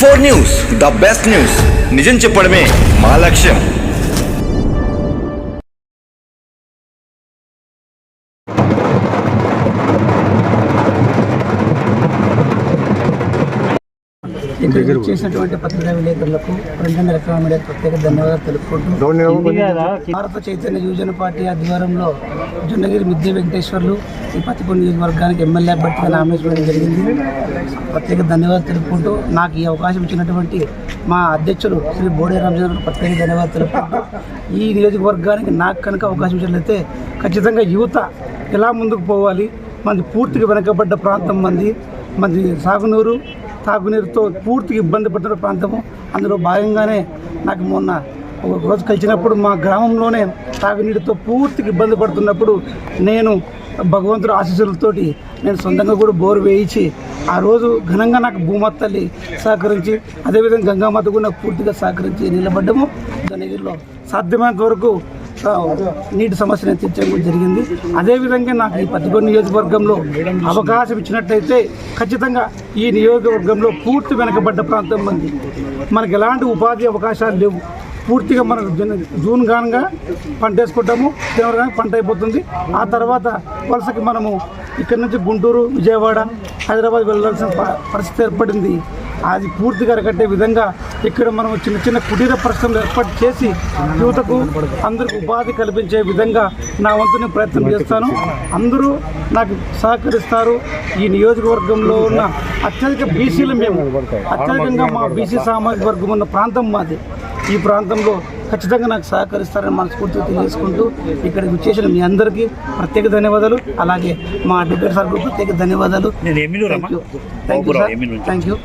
Four news the best news. నిజం చెప్పడమే మా లక్ష్యం. ఇక్కడ చేసినటువంటి పత్రికా విలేకరులకు ప్రింట్ అండ్ ఎలక్ట్రానిక్ మీడియా ప్రత్యేక ధన్యవాదాలు. తెలుపుకుంటూ భారత చైతన్య యువజన పార్టీ ఆధ్వర్యంలో జొన్నగిరి మిద్దె వెంకటేశ్వర్లు ఈ పత్తికొండ నియోజకవర్గానికి ఎమ్మెల్యే అభ్యర్థిగా నామినేషన్ జరిగింది. ప్రత్యేక ధన్యవాదాలు తెలుపుకుంటూ నాకు ఈ అవకాశం ఇచ్చినటువంటి మా అధ్యక్షులు శ్రీ బోడే రామచంద్ర ప్రత్యేక ధన్యవాదాలు తెలుపుకుంటూ ఈ నియోజకవర్గానికి నాకు కనుక అవకాశం ఇచ్చినట్లయితే ఖచ్చితంగా యువత ఎలా ముందుకు పోవాలి? మనది పూర్తిగా వెనకబడ్డ ప్రాంతం మంది మనది సాగునూరు తాగునీరుతో పూర్తిగా ఇబ్బంది పడుతున్న ప్రాంతము. అందులో భాగంగానే నాకు మొన్న ఒక రోజు కలిసినప్పుడు మా గ్రామంలోనే తాగునీటితో పూర్తిగా ఇబ్బంది పడుతున్నప్పుడు నేను భగవంతుడు ఆశీస్సులతోటి నేను సొంతంగా కూడా బోరు వేయించి ఆ రోజు ఘనంగా నాకు భూమాత తల్లి సహకరించి అదేవిధంగా గంగామాత కూడా నాకు పూర్తిగా సహకరించి నిలబడ్డము. దానిలో సాధ్యమైనంత వరకు నీటి సమస్యను తీర్చడం జరిగింది. అదేవిధంగా నాకు ఈ పత్తికొండ నియోజకవర్గంలో అవకాశం ఇచ్చినట్టయితే ఖచ్చితంగా ఈ నియోజకవర్గంలో పూర్తి వెనకబడ్డ ప్రాంతం మంది మనకి ఎలాంటి ఉపాధి అవకాశాలు లేవు. పూర్తిగా మనం జూన్ గానంగా పంట వేసుకుంటాము. జనవరి కానీ పంట అయిపోతుంది. ఆ తర్వాత వలసకి మనము ఇక్కడ నుంచి గుంటూరు విజయవాడ హైదరాబాద్ వెళ్ళాల్సిన పరిస్థితి ఏర్పడింది. అది పూర్తిగా అరకట్టే విధంగా ఇక్కడ మనం చిన్న చిన్న కుటీర పరిశ్రమలు ఏర్పాటు చేసి యువతకు అందరికి ఉపాధి కల్పించే విధంగా నా వంతు నేను ప్రయత్నం చేస్తాను. అందరూ నాకు సహకరిస్తారు. ఈ నియోజకవర్గంలో ఉన్న అత్యధిక బీసీలు మేము. అత్యధికంగా మా బీసీ సామాజిక వర్గం ఉన్న ప్రాంతం మాది. ఈ ప్రాంతంలో ఖచ్చితంగా నాకు సహకరిస్తారని మనస్ఫూర్తిగా తెలియజేసుకుంటూ ఇక్కడికి వచ్చేసిన మీ అందరికీ ప్రత్యేక ధన్యవాదాలు. అలాగే మా అడ్వకేట్ సార్ ప్రత్యేక ధన్యవాదాలు. Thank you thank you